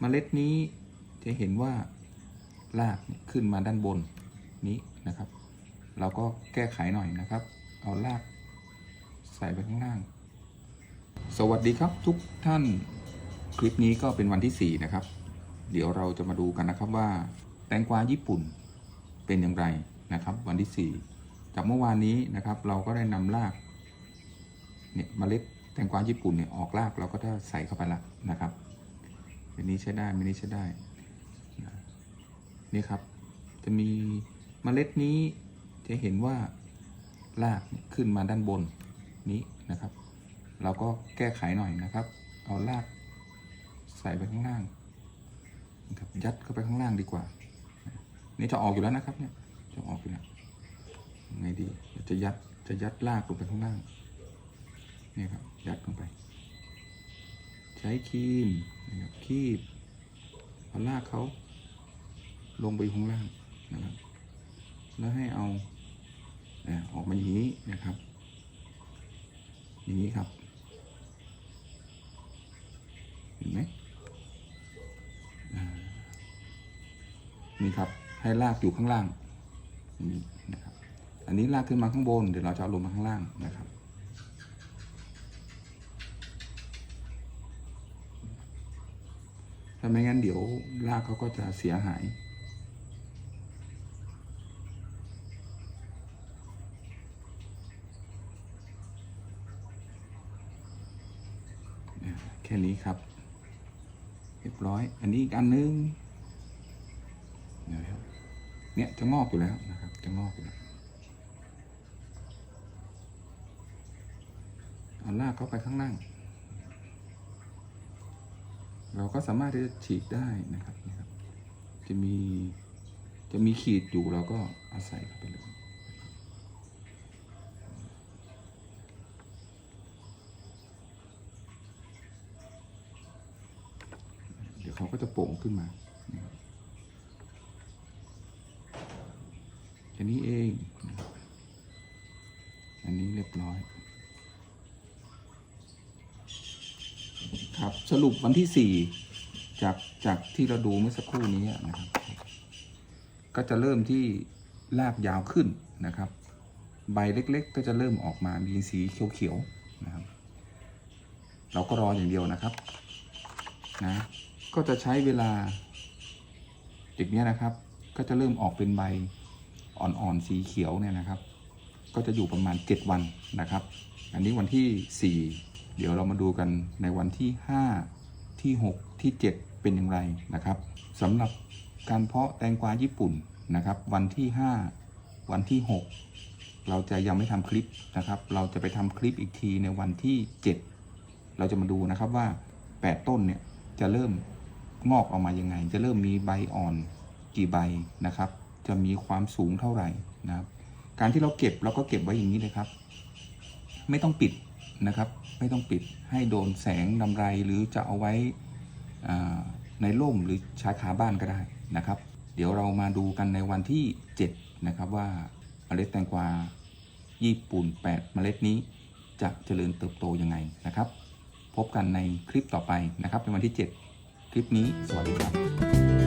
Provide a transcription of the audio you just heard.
เมล็ดนี้จะเห็นว่ารากขึ้นมาด้านบนนี้นะครับ เราก็แก้ไขหน่อยนะครับ เอารากใส่ไปข้างล่าง สวัสดีครับทุกท่านคลิปนี้ก็เป็นวันที่ 4 นะครับ เดี๋ยวเราจะมาดูกันนะครับว่า แตงกวาญี่ปุ่นเป็นอย่างไรนะครับ วันที่ 4 จากเมื่อวานนี้นะครับ เราก็ได้นำรากเนี่ยเมล็ดแตงกวาญี่ปุ่นเนี่ยออกรากเราก็จะใส่เข้าไปละนะครับ อันนี้ใช้ได้ไม่นี้ใช้ได้นะนี่ครับ จะมีเมล็ดนี้จะเห็นว่ารากขึ้นมาด้านบนนี้นะครับ เราก็แก้ไขหน่อยนะครับ เอารากใส่ไปข้างล่างนะครับยัดเข้าไปข้างล่างดีกว่า นี่จะออกอยู่แล้วนะครับเนี่ยจะออกอยู่แล้วไงดีจะยัดจะยัดรากลงไปข้างล่างนี่ครับยัดลงไป ใช้ครีม นะครับคีบเอารากเขาลงไปข้างล่างนะครับ แล้วให้เอาออกมาอย่างนี้นะครับ อย่างนี้ครับเห็นไหมนี่ครับให้ลากอยู่ข้างล่างนี้นะครับ อันนี้ลากขึ้นมาข้างบน เดี๋ยวเราจะเอาลงมาข้างล่างนะครับ ถ้าไม่งั้นเดี๋ยวลากเขาก็จะเสียหาย แค่นี้ครับ เรียบร้อย อันนี้อีกอันนึงเนี่ยจะงอกอยู่แล้วนะครับ จะงอกอยู่แล้วเอาลากเข้าไปข้างล่าง เราก็สามารถที่จะฉีกได้นะครับนะครับ จะมีจะมีขีดอยู่เราก็อาศัยเข้าไปเลยเดี๋ยวเขาก็จะโป่งขึ้นมานะครับแค่นี้เอง อันนี้เรียบร้อย ครับสรุปวันที่สี่จากจากที่เราดูเมื่อสักครู่นี้นะครับ ก็จะเริ่มที่รากยาวขึ้นนะครับ ใบเล็กๆ ก็จะเริ่มออกมามีสีเขียวๆนะครับ เราก็รออย่างเดียวนะครับนะก็จะใช้เวลาอย่างนี้นะครับ ก็จะเริ่มออกเป็นใบอ่อนๆสีเขียวเนี่ยนะครับ ก็จะอยู่ประมาณ 7 วันนะครับ อันนี้วันที่ 4 เดี๋ยวเรามาดูกันในวันที่ 5 ที่ 6 ที่ 7 เป็นอย่างไรนะครับสำหรับการเพาะแตงกวาญี่ปุ่นนะครับ วันที่ 5 วันที่ 6 เราจะยังไม่ทำคลิปนะครับ เราจะไปทำคลิปอีกทีในวันที่ 7 เราจะมาดูนะครับว่า 8 ต้นเนี่ยจะเริ่มงอกออกมายังไง จะเริ่มมีใบอ่อนกี่ใบนะครับ จะมีความสูงเท่าไหร่นะครับ การที่เราเก็บเราก็เก็บไว้อย่างนี้เลยครับ ไม่ต้องปิด นะครับ ไม่ต้องปิดให้โดนแสงนำไรหรือจะเอาไว้ในร่มหรือชายคาบ้านก็ได้นะครับ เดี๋ยวเรามาดูกันในวันที่ 7 นะครับว่าเมล็ดแตงกวาญี่ปุ่น 8 เมล็ดนี้จะเจริญเติบโตยังไงนะครับ พบกันในคลิปต่อไปนะครับในวันที่ 7 คลิปนี้สวัสดีครับ